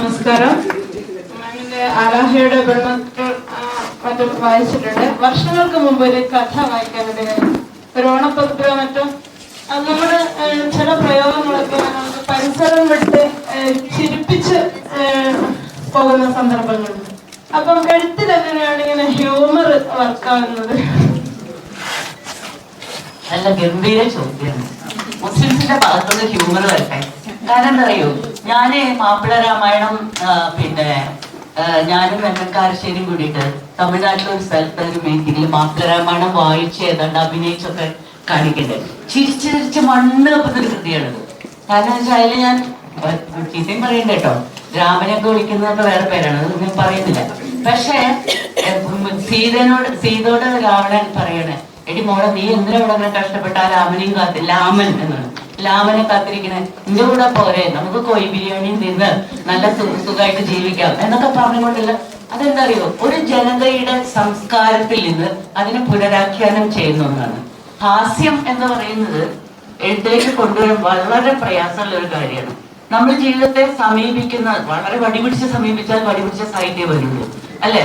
നമസ്കാരം. മാമിന്റെ ആലാഹയുടെ ബ്രഹ്മത്തിൽ മറ്റും വായിച്ചിട്ടുണ്ട്. വർഷങ്ങൾക്ക് മുമ്പ് ഒരു കഥ വായിക്കാനിടയായി ഒരു ഓണപ്പത്ര മറ്റും അത് നമ്മൾ ചില പ്രയോഗങ്ങളൊക്കെ പരിസരം വിട്ട് ചിരിപ്പിച്ച് പോകുന്ന സന്ദർഭങ്ങളുണ്ട്. അപ്പം എഴുത്തിൽ എങ്ങനെയാണ് ഇങ്ങനെ ഹ്യൂമർ വർക്കാവുന്നത് നല്ല ഗംഭീര ചോദ്യമാണ്. മുസ്ലിംസിന്റെ ഭാഗത്തുനിന്ന് ഹ്യൂമർ വരട്ടെ. കാരണം എന്താ അറിയോ ഞാൻ മാപ്പിള രാമായണം പിന്നെ ഞാനും വെണ്ണക്കാരശ്ശേരിയും കൂടിയിട്ട് തമിഴ്നാട്ടിലെ ഒരു സ്ഥലത്ത് ഒരു മീറ്റിംഗിൽ മാപ്പിള രാമായണം വായിച്ച് ഏതാണ്ട് അഭിനയിച്ചൊക്കെ കാണിക്കണ്ടേ. ചിരിച്ച് ചിരിച്ച് മണ്ണ് കപ്പുന്ന ഒരു കൃതിയാണത്. കാരണം വെച്ചാൽ ഞാൻ ചീത്തയും പറയണ്ട കേട്ടോ. രാമനൊക്കെ വിളിക്കുന്നതൊക്കെ വേറെ പേരാണ് ഞാൻ പറയുന്നില്ല. പക്ഷേ സീതനോട് സീതയോട് രാവണൻ പറയണേ എടി മോളെ നീ എന്തിനാ ഇവിടെ കഷ്ടപ്പെട്ട ആ രാമനെയും കാത്തില്ല രാമൻ എന്നാണ്. ലാമനെ കാത്തിരിക്കണേ. നിന്റെ കൂടെ പോരെ. നമുക്ക് കോഴി ബിരിയാണിയും തിന്ന് നല്ല സുഖമായിട്ട് ജീവിക്കാം എന്നൊക്കെ പറഞ്ഞുകൊണ്ടില്ല അതെന്താ അറിയോ ഒരു ജനതയുടെ സംസ്കാരത്തിൽ നിന്ന് അതിനെ പുനരാഖ്യാനം ചെയ്യുന്ന ഒന്നാണ്. ഹാസ്യം എന്ന് പറയുന്നത് എഴുത്തേക്ക് കൊണ്ടുവരാൻ വളരെ പ്രയാസമുള്ള ഒരു കാര്യമാണ്. നമ്മൾ ജീവിതത്തെ സമീപിക്കുന്ന വളരെ വടിപിടിച്ച് സമീപിച്ചാൽ വടിപിടിച്ച സാഹിത്യം വരുള്ളൂ അല്ലെ?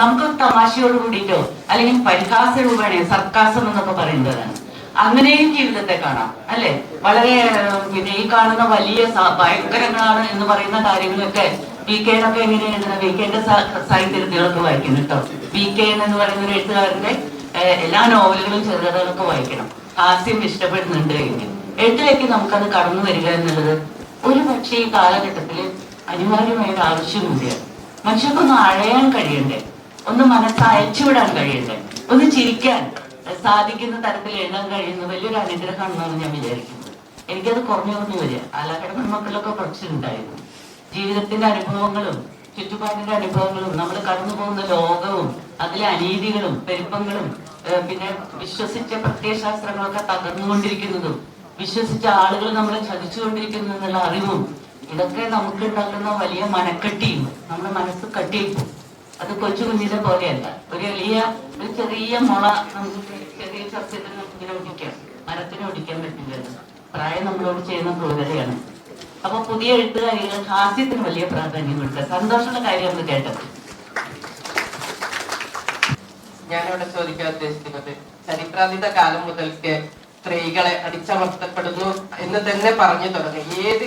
നമുക്ക് തമാശയോട് കൂടിയിട്ടോ അല്ലെങ്കിൽ പരിഹാസ രൂപേണയോ സർക്കാസം എന്നൊക്കെ പറയുന്നതാണ്. അങ്ങനെയും ജീവിതത്തെ കാണാം അല്ലെ? വളരെ പിന്നെ ഈ കാണുന്ന വലിയ ഭയങ്കരങ്ങളാണ് എന്ന് പറയുന്ന കാര്യങ്ങളൊക്കെ വി കെനൊക്കെ എങ്ങനെ എഴുതുന്നത് വി കെന്റെ സാഹിത്യകൃതികളൊക്കെ വായിക്കുന്നു കേട്ടോ. വി കെ എന്ന് പറയുന്ന ഒരു എഴുത്തുകാരന്റെ എല്ലാ നോവലുകളും ചെറുകഥകളൊക്കെ വായിക്കണം. ഹാസ്യം ഇഷ്ടപ്പെടുന്നുണ്ട് എങ്കിൽ. എഴുത്തിലേക്ക് നമുക്കത് കടന്നു വരിക എന്നുള്ളത് ഒരു പക്ഷേ ഈ കാലഘട്ടത്തിൽ അനിവാര്യമായ ഒരു ആവശ്യം കൂടിയാണ്. മനുഷ്യർക്കൊന്ന് അഴയാൻ കഴിയണ്ടേ? ഒന്ന് മനസ്സ് അയച്ചുവിടാൻ കഴിയണ്ടേ? ഒന്ന് ചിരിക്കാൻ സാധിക്കുന്ന തരത്തിൽ എഴുതാൻ കഴിയുന്ന വലിയൊരു അനുഗ്രഹമാണെന്നാണ് ഞാൻ വിചാരിക്കുന്നത്. എനിക്കത് കുറഞ്ഞു കുറഞ്ഞു വരിക. ആലാക്കട മക്കളിലൊക്കെ പ്രശ്നമുണ്ടായിരുന്നു ജീവിതത്തിന്റെ അനുഭവങ്ങളും ചുറ്റുപാടിന്റെ അനുഭവങ്ങളും നമ്മൾ കടന്നു പോകുന്ന ലോകവും അതിലെ അനീതികളും പെരുപ്പങ്ങളും പിന്നെ വിശ്വസിച്ച പ്രത്യയശാസ്ത്രങ്ങളൊക്കെ തകർന്നുകൊണ്ടിരിക്കുന്നതും വിശ്വസിച്ച ആളുകൾ നമ്മളെ ചതിച്ചുകൊണ്ടിരിക്കുന്നു എന്നുള്ള അറിവും ഇതൊക്കെ നമുക്ക് ഉണ്ടാക്കുന്ന വലിയ മനക്കെട്ടിയും നമ്മുടെ മനസ്സ് കട്ടിയിപ്പോ അത് കൊച്ചു കുഞ്ഞിനെ പോലെയല്ല. ഒരു വലിയ ഒരു ചെറിയ മുള നമുക്ക് ചെറിയ സസ്യത്തിന് നമുക്ക് ഇങ്ങനെ ഒടിക്കാം മരത്തിന് ഒടിക്കാൻ പറ്റില്ലല്ലോ. പ്രായം നമ്മളോട് ചെയ്യുന്ന ക്രൂരതയാണ്. അപ്പൊ പുതിയ എഴുത്തുകാരികൾ ഹാസ്യത്തിന് വലിയ പ്രാധാന്യം കൊടുക്കുക. സന്തോഷമുള്ള കാര്യമാണ് കേട്ടത്. ഞാനിവിടെ ചോദിക്കാൻ ഉദ്ദേശിക്കുന്നത് ചരിത്രാതീത കാലം മുതൽക്ക് സ്ത്രീകളെ അടിച്ചമർത്തപ്പെടുന്നു എന്ന് തന്നെ പറഞ്ഞു തുടങ്ങി. ഏത്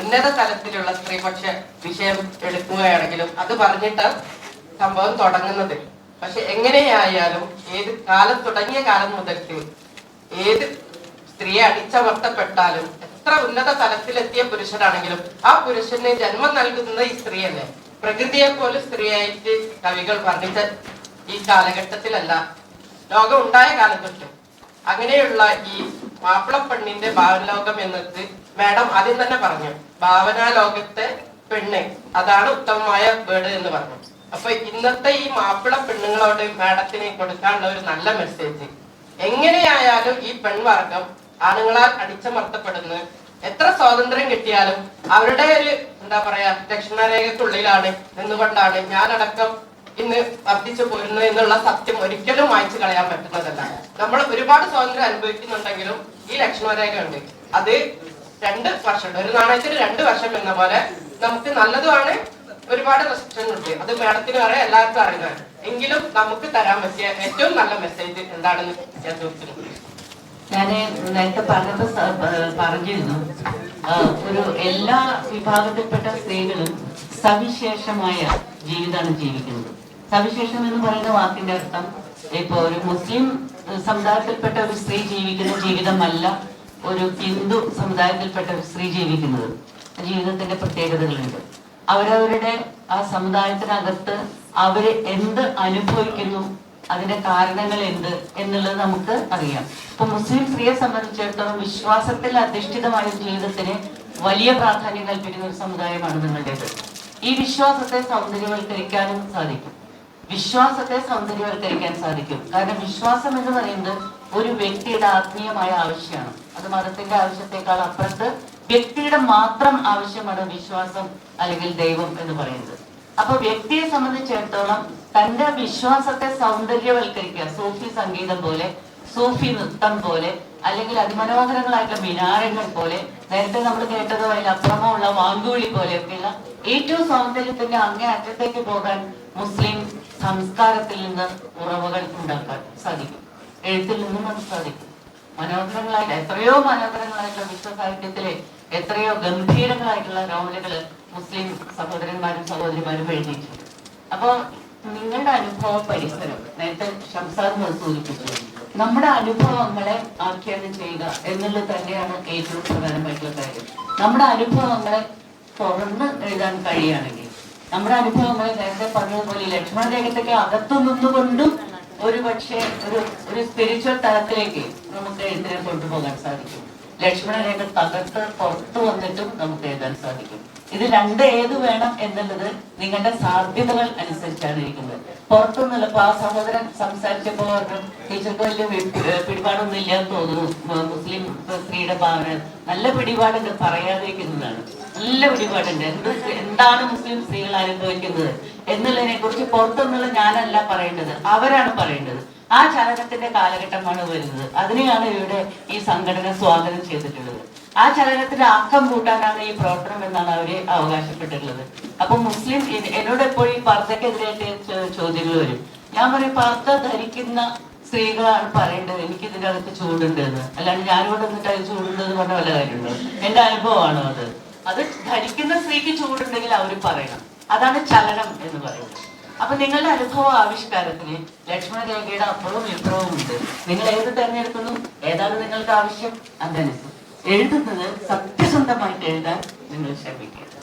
ഉന്നത തലത്തിലുള്ള സ്ത്രീപക്ഷ വിഷയം എടുക്കുകയാണെങ്കിലും അത് പറഞ്ഞിട്ട് സംഭവം തുടങ്ങുന്നത്. പക്ഷെ എങ്ങനെയായാലും ഏത് കാലം തുടങ്ങിയ കാലം മുതൽക്ക് ഏത് സ്ത്രീയെ അടിച്ചമർത്തപ്പെട്ടാലും എത്ര ഉന്നത തലത്തിലെത്തിയ പുരുഷനാണെങ്കിലും ആ പുരുഷന് ജന്മം നൽകുന്നത് ഈ സ്ത്രീയല്ലേ? പ്രകൃതിയെ പോലും സ്ത്രീയായിട്ട് കവികൾ വർണിച്ച ഈ കാലഘട്ടത്തിലല്ല. ലോകം ഉണ്ടായ കാലഘട്ടം അങ്ങനെയുള്ള ഈ മാപ്പിളപ്പെണ്ണിന്റെ ഭാവലോകം എന്നത് മാഡം ആദ്യം തന്നെ പറഞ്ഞു. ഭാവനാ ലോകത്തെ പെണ്ണ്. അതാണ് ഉത്തമമായ വേർഡ് എന്ന് പറഞ്ഞു. അപ്പൊ ഇന്നത്തെ ഈ മാപ്പിള പെണ്ണുങ്ങളോട് മാഡത്തിന് കൊടുക്കാനുള്ള ഒരു നല്ല മെസ്സേജ് എങ്ങനെയായാലും ഈ പെൺവർഗം ആണുങ്ങളാൽ അടിച്ചമർത്തപ്പെടുന്നു. എത്ര സ്വാതന്ത്ര്യം കിട്ടിയാലും അവരുടെ ഒരു എന്താ പറയാ ദക്ഷിണരേഖക്കുള്ളിലാണ് നിന്നുകൊണ്ടാണ് ഞാനടക്കം ഇന്ന് വർദ്ധിച്ചു പോരുന്നത് എന്നുള്ള സത്യം ഒരിക്കലും വായിച്ചു കളയാൻ പറ്റുന്നതല്ല. നമ്മൾ ഒരുപാട് സ്വാതന്ത്ര്യം അനുഭവിക്കുന്നുണ്ടെങ്കിലും ഈ ലക്ഷ്മണരേഖ ഉണ്ട് അത് രണ്ട് വർഷം ഒരു നാണയത്തിന് രണ്ട് വർഷം എന്ന പോലെ നമുക്ക് നല്ലതുമാണ് ഒരുപാട് പ്രശ്നങ്ങളുണ്ട് അത് മാഡത്തിന് അറിയാം എല്ലാവർക്കും അറിയാം. എങ്കിലും നമുക്ക് തരാൻ പറ്റിയ ഏറ്റവും നല്ല മെസ്സേജ് എന്താണെന്ന് ഞാൻ ചോദിക്കുന്നു. ഞാൻ നേരത്തെ ഏഹ് പറഞ്ഞിരുന്നു. ഒരു എല്ലാ വിഭാഗത്തിൽപ്പെട്ട സ്ത്രീകളും സവിശേഷമായ ജീവിതമാണ് ജീവിക്കുന്നത്. സവിശേഷം എന്ന് പറയുന്ന വാക്കിന്റെ അർത്ഥം ഇപ്പൊ ഒരു മുസ്ലിം സമുദായത്തിൽപ്പെട്ട ഒരു സ്ത്രീ ജീവിക്കുന്ന ജീവിതമല്ല ഒരു ഹിന്ദു സമുദായത്തിൽപ്പെട്ട ഒരു സ്ത്രീ ജീവിക്കുന്നത്. ജീവിതത്തിന്റെ പ്രത്യേകതകളുണ്ട്. അവരവരുടെ ആ സമുദായത്തിനകത്ത് അവർ എന്ത് അനുഭവിക്കുന്നു അതിന്റെ കാരണങ്ങൾ എന്ത് എന്നുള്ളത് നമുക്ക് അറിയാം. ഇപ്പൊ മുസ്ലിം സ്ത്രീയെ സംബന്ധിച്ചിടത്തോളം വിശ്വാസത്തിൽ അധിഷ്ഠിതമായ ജീവിതത്തിന് വലിയ പ്രാധാന്യം കൽപ്പിക്കുന്ന ഒരു സമുദായമാണ് നിങ്ങളുടേത്. ഈ വിശ്വാസത്തെ സൗന്ദര്യവൽക്കരിക്കാനും സാധിക്കും. വിശ്വാസത്തെ സൗന്ദര്യവൽക്കരിക്കാൻ സാധിക്കും. കാരണം വിശ്വാസം എന്ന് പറയുന്നത് ഒരു വ്യക്തിയുടെ ആത്മീയമായ ആവശ്യമാണ്. അത് മതത്തിന്റെ ആവശ്യത്തെക്കാൾ അപ്പുറത്ത് വ്യക്തിയുടെ മാത്രം ആവശ്യമാണ് വിശ്വാസം അല്ലെങ്കിൽ ദൈവം എന്ന് പറയുന്നത്. അപ്പൊ വ്യക്തിയെ സംബന്ധിച്ചിടത്തോളം തന്റെ വിശ്വാസത്തെ സൗന്ദര്യവൽക്കരിക്കുക സൂഫി സംഗീതം പോലെ സൂഫി നൃത്തം പോലെ അല്ലെങ്കിൽ അതിമനോഹരങ്ങളായിട്ടുള്ള മിനാരങ്ങൾ പോലെ നേരത്തെ നമ്മൾ കേട്ടത് അതിലപ്പുറമോ ഉള്ള വാങ്കുവിളി പോലെയൊക്കെയുള്ള ഏറ്റവും സൗന്ദര്യത്തിന്റെ അങ്ങേ അറ്റത്തേക്ക് പോകാൻ മുസ്ലിം സംസ്കാരത്തിൽ നിന്ന് ഉറവുകൾ ഉണ്ടാക്കാൻ സാധിക്കും. എഴുത്തിൽ നിന്നും നമുക്ക് സാധിക്കും. മനോഹരങ്ങളായിട്ട് എത്രയോ മനോഹരങ്ങളായിട്ടുള്ള വിശ്വ സാഹിത്യത്തിലെ എത്രയോ ഗംഭീരങ്ങളായിട്ടുള്ള നോവലുകൾ മുസ്ലിം സഹോദരന്മാരും സഹോദരിമാരും എഴുതിയിട്ടുണ്ട്. അപ്പോ നിങ്ങളുടെ അനുഭവ പരിസരം നേരത്തെ ഷംസാദ് സൂചിപ്പിച്ചു നമ്മുടെ അനുഭവങ്ങളെ ആഖ്യാനം ചെയ്യുക എന്നുള്ളത് തന്നെയാണ് ഏറ്റവും പ്രധാനമായിട്ടുള്ള കാര്യം. നമ്മുടെ അനുഭവങ്ങളെ തുറന്ന് എഴുതാൻ കഴിയുകയാണെങ്കിൽ നമ്മുടെ അനുഭവങ്ങളെ നേരത്തെ പറഞ്ഞതുപോലെ ഈ ലക്ഷ്മണ രേഖത്തൊക്കെ അകത്തു നിന്നുകൊണ്ടും ഒരു പക്ഷേ ഒരു ഒരു സ്പിരിച്വൽ തലത്തിലേക്ക് നമുക്ക് എഴുതിനെ കൊണ്ടുപോകാൻ സാധിക്കും. ലക്ഷ്മണരേഖ തകർത്ത് പുറത്തു വന്നിട്ടും നമുക്ക് എഴുതാൻ സാധിക്കും. ഇത് രണ്ട് ഏത് വേണം എന്നുള്ളത് നിങ്ങളുടെ സാധ്യതകൾ അനുസരിച്ചാണ് ഇരിക്കുന്നത്. പുറത്തുനിന്നുള്ള ഇപ്പൊ ആ സഹോദരൻ സംസാരിച്ചപ്പോൾ പറഞ്ഞു ടീച്ചർക്ക് വലിയ പിടിപാടൊന്നും ഇല്ലാന്ന് തോന്നുന്നു. മുസ്ലിം സ്ത്രീയുടെ ഭാവന നല്ല പിടിപാടൊക്കെ പറയാതിരിക്കുന്നതാണ്. നല്ല പിടിപാടുണ്ട് എന്ത് എന്താണ് മുസ്ലിം സ്ത്രീകൾ അനുഭവിക്കുന്നത് എന്നുള്ളതിനെ കുറിച്ച് പുറത്തുനിന്നുള്ള ഞാനല്ല പറയേണ്ടത്. അവരാണ് പറയേണ്ടത്. ആ ചലനത്തിന്റെ കാലഘട്ടമാണ് വരുന്നത്. അതിനെയാണ് ഇവിടെ ഈ സംഘടന സ്വാഗതം ചെയ്തിട്ടുള്ളത്. ആ ചലനത്തിന്റെ ആക്കം കൂട്ടാനാണ് ഈ പ്രവർത്തനം എന്നാണ് അവർ അവകാശപ്പെട്ടിട്ടുള്ളത്. അപ്പൊ മുസ്ലിം എന്നോട് എപ്പോഴും ഈ പർദ്ദക്കെതിരായിട്ട് ചോദ്യങ്ങൾ വരും. ഞാൻ പറയും പർദ്ദ ധരിക്കുന്ന സ്ത്രീകളാണ് പറയേണ്ടത്. എനിക്ക് ഇതിന്റെ അകത്ത് ചൂടുണ്ട് എന്ന് അല്ലാണ്ട് ഞാനിവിടെ നിന്നിട്ട് അത് ചൂടുണ്ടെന്ന് പറഞ്ഞ വല്ല കാര്യമുണ്ടോ? എന്റെ അനുഭവമാണോ അത്? അത് ധരിക്കുന്ന സ്ത്രീക്ക് ചൂടുണ്ടെങ്കിൽ അവർ പറയണം. അതാണ് ചലനം എന്ന് പറയുന്നത്. അപ്പൊ നിങ്ങളുടെ അനുഭവ ആവിഷ്കാരത്തിന് ലക്ഷ്മണ രേഖയുടെ അപ്പുറവും ഇപ്പുറവും ഉണ്ട്. നിങ്ങൾ ഏത് തെരഞ്ഞെടുക്കുന്നു? ഏതാണ് നിങ്ങൾക്ക് ആവശ്യം അതനുസരിച്ച്. എഴുതുന്നത് സത്യസന്ധമായിട്ട് എഴുതാൻ നിങ്ങൾ ശ്രമിക്കുക.